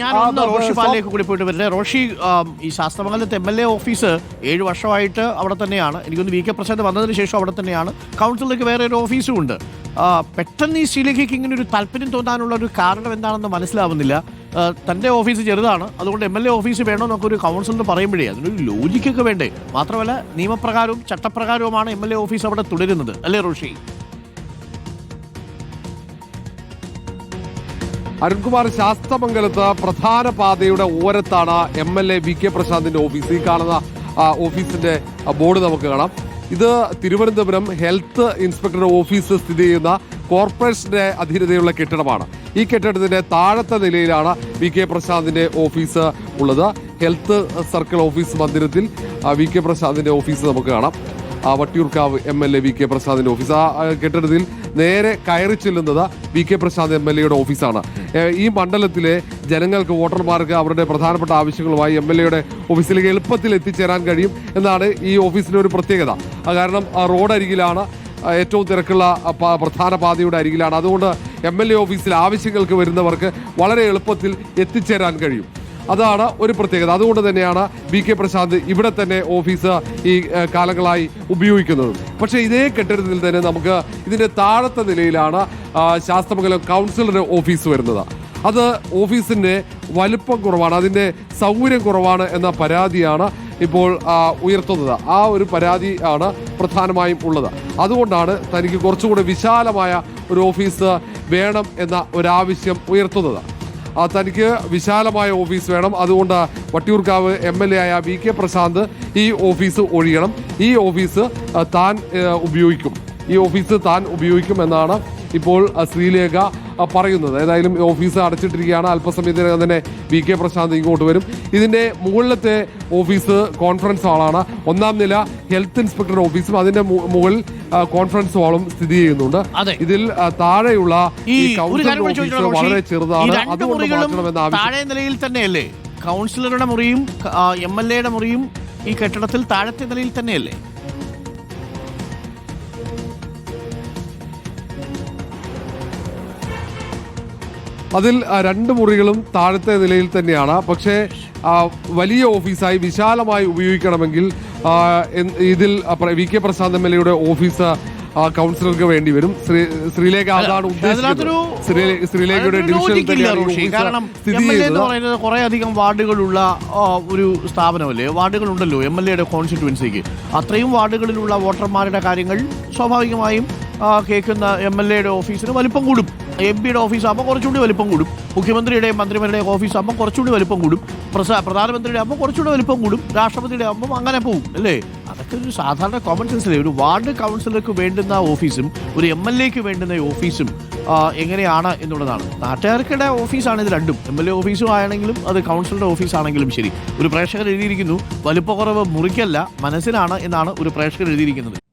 ഞാൻ ഒന്ന് റോഷി പാലിലേക്ക് കൂടി പോയിട്ട് വരുന്നത് റോഷി ഈ ശാസ്ത്രമംഗലത്ത് എം എൽ എ ഓഫീസ് ഏഴ് വർഷമായിട്ട് അവിടെ തന്നെയാണ്. എനിക്കൊന്ന് വി കെ പ്രസാദ് വന്നതിന് ശേഷം അവിടെ തന്നെയാണ്. കൗൺസിലേക്ക് വേറെ ഒരു ഓഫീസും ഉണ്ട്. പെട്ടെന്ന് ഈ ശ്രീലേഖയ്ക്ക് ഇങ്ങനെ ഒരു താല്പര്യം തോന്നാനുള്ള ഒരു കാരണം എന്താണെന്ന് മനസ്സിലാവുന്നില്ല. തന്റെ തന്റെ ഓഫീസ് ചെറുതാണ്. അതുകൊണ്ട് എം എൽ എ ഓഫീസ് വേണമെന്നൊക്കെ ഒരു കൗൺസിലർ പറയുമ്പോഴേ അതിനൊരു ലോജിക്കൊക്കെ വേണ്ടേ. മാത്രമല്ല നിയമപ്രകാരവും ചട്ടപ്രകാരവുമാണ് എം എൽ എ ഓഫീസ് അവിടെ തുടരുന്നത്. അല്ലേ റോഷി? അരുൺകുമാർ ശാസ്തമംഗലത്ത് പ്രധാന പാതയുടെ ഓരത്താണ് M L A V K പ്രശാന്തിന്റെ office. ഈ കാണുന്ന ഓഫീസിന്റെ ബോർഡ് നമുക്ക് കാണാം. ഇത് തിരുവനന്തപുരം ഹെൽത്ത് ഇൻസ്പെക്ടറുടെ ഓഫീസ് സ്ഥിതി ചെയ്യുന്ന കോർപ്പറേഷന്റെ അധീനതയുള്ള കെട്ടിടമാണ്. ഈ കെട്ടിടത്തിന്റെ താഴത്തെ നിലയിലാണ് വി കെ പ്രശാന്തിന്റെ ഓഫീസ് ഉള്ളത്. ഹെൽത്ത് സർക്കിൾ ഓഫീസ് മന്ദിരത്തിൽ വി കെ പ്രശാന്തിന്റെ ഓഫീസ് നമുക്ക് കാണാം. Vattiyoorkavu M L A V K പ്രസാദിന്റെ office. ആ കെട്ടിടത്തിൽ നേരെ കയറി ചെല്ലുന്നത് V K Prasad M L എയുടെ ഓഫീസാണ്. ഈ മണ്ഡലത്തിലെ ജനങ്ങൾക്ക് വോട്ടർമാർക്ക് അവരുടെ പ്രധാനപ്പെട്ട ആവശ്യങ്ങളുമായി എം എൽ എയുടെ ഓഫീസിലേക്ക് എളുപ്പത്തിൽ എത്തിച്ചേരാൻ കഴിയും എന്നാണ് ഈ ഓഫീസിന്റെ ഒരു പ്രത്യേകത. കാരണം റോഡ് അരികിലാണ് ഏറ്റവും തിരക്കുള്ള പ്രധാന പാതയുടെ അരികിലാണ്. അതുകൊണ്ട് എം എൽ എ ഓഫീസിൽ ആവശ്യങ്ങൾക്ക് വരുന്നവർക്ക് വളരെ എളുപ്പത്തിൽ എത്തിച്ചേരാൻ കഴിയും. അതാണ് ഒരു പ്രത്യേകത. അതുകൊണ്ട് തന്നെയാണ് വി കെ പ്രശാന്ത് ഇവിടെ തന്നെ ഓഫീസ് ഈ കാലങ്ങളായി ഉപയോഗിക്കുന്നത്. പക്ഷേ ഇതേ കെട്ടിടത്തിൽ തന്നെ നമുക്ക് ഇതിന്റെ താഴത്തെ നിലയിലാണ് ശാസ്ത്രമംഗലം കൗൺസിലറുടെ ഓഫീസ് വരുന്നത്. അത് ഓഫീസിന്റെ വലുപ്പം കുറവാണ് അതിന്റെ സൗകര്യം കുറവാണ് എന്ന പരാതിയാണ് ഇപ്പോൾ ഉയർത്തുന്നത്. ആ ഒരു പരാതി ആണ് പ്രധാനമായും ഉള്ളത്. അതുകൊണ്ടാണ് തനിക്ക് കുറച്ചുകൂടി വിശാലമായ ഒരു ഓഫീസ് വേണം എന്ന ഒരാവശ്യം ഉയർത്തുന്നത്. തനിക്ക് വിശാലമായ ഓഫീസ് വേണം. അതുകൊണ്ട് വട്ടിയൂർക്കാവ് എം എൽ എ ആയ വി കെ പ്രശാന്ത് ഈ ഓഫീസ് ഒഴിയണം. ഈ ഓഫീസ് താൻ ഉപയോഗിക്കും. ഈ ഓഫീസ് താൻ ഉപയോഗിക്കും എന്നാണ് ഇപ്പോൾ ശ്രീലേഖ പറയുന്നത്. ഏതായാലും ഓഫീസ് അടച്ചിട്ടിരിക്കുകയാണ്. അല്പസമയത്തിനകം തന്നെ വി കെ പ്രശാന്ത് ഇങ്ങോട്ട് വരും. ഇതിന്റെ മുകളിലത്തെ ഓഫീസ് കോൺഫറൻസ് ഹാളാണ് ഒന്നാം നില ഹെൽത്ത് ഇൻസ്പെക്ടർ ഓഫീസും അതിന്റെ മുകളിൽ കോൺഫറൻസ് ഹാളും സ്ഥിതി ചെയ്യുന്നുണ്ട്. ഇതിൽ താഴെയുള്ള ഈ കൗൺസിലർ ഓഫീസ് വളരെ ചെറുതാണ്. അതുകൊണ്ട് ആവശ്യം നിലയിൽ തന്നെയല്ലേ? കൗൺസിലറുടെ മുറിയും എം എൽ എയുടെ മുറിയും ഈ കെട്ടിടത്തിൽ താഴത്തെ നിലയിൽ തന്നെയല്ലേ? അതിൽ രണ്ട് മുറികളും താഴത്തെ നിലയിൽ തന്നെയാണ്. പക്ഷേ വലിയ ഓഫീസായി വിശാലമായി ഉപയോഗിക്കണമെങ്കിൽ ഇതിൽ V K Prashant M L എയുടെ ഓഫീസ് കൗൺസിലർക്ക് വേണ്ടി വരും. ശ്രീ ശ്രീലേഖ അതാണ് ഉദ്ദേശിക്കുന്നത്. ശ്രീലേഖയുടെ പറയുന്നത് കുറെ അധികം വാർഡുകളുള്ള ഒരു സ്ഥാപനമല്ലേ? വാർഡുകൾ ഉണ്ടല്ലോ എം എൽ എയുടെ കോൺസ്റ്റിറ്റുവൻസിക്ക് അത്രയും വാർഡുകളിലുള്ള വോട്ടർമാരുടെ കാര്യങ്ങൾ സ്വാഭാവികമായും കേൾക്കുന്ന എം എൽ എയുടെ ഓഫീസിന് വലിപ്പം കൂടും. എം പിയുടെ ഓഫീസ് ആകുമ്പോൾ കുറച്ചുകൂടി വലിപ്പം കൂടും. മുഖ്യമന്ത്രിയുടെയും മന്ത്രിമാരുടെയും ഓഫീസാകുമ്പോൾ കുറച്ചുകൂടി വലിപ്പം കൂടും. പ്രസ- പ്രധാനമന്ത്രിയുടെ ആകുമ്പോൾ കുറച്ചുകൂടി വലിപ്പം കൂടും. രാഷ്ട്രപതിയുടെ ആകുമ്പോൾ അങ്ങനെ പോകും അല്ലേ? അതൊക്കെ ഒരു സാധാരണ കോമൺ സെൻസിലെ ഒരു വാർഡ് കൗൺസിലർക്ക് വേണ്ടുന്ന ഓഫീസും ഒരു എം എൽ എക്ക് വേണ്ടുന്ന ഓഫീസും എങ്ങനെയാണ് എന്നുള്ളതാണ്. നാട്ടുകാർക്കിടെ ഓഫീസാണ് ഇത് രണ്ടും. എം എൽ എ ഓഫീസും ആണെങ്കിലും അത് കൗൺസിലറുടെ ഓഫീസാണെങ്കിലും ശരി. ഒരു പ്രേക്ഷകർ എഴുതിയിരിക്കുന്നു വലിപ്പക്കുറവ് മുറിക്കല്ല മനസ്സിലാണ് എന്നാണ് ഒരു പ്രേക്ഷകർ എഴുതിയിരിക്കുന്നത്.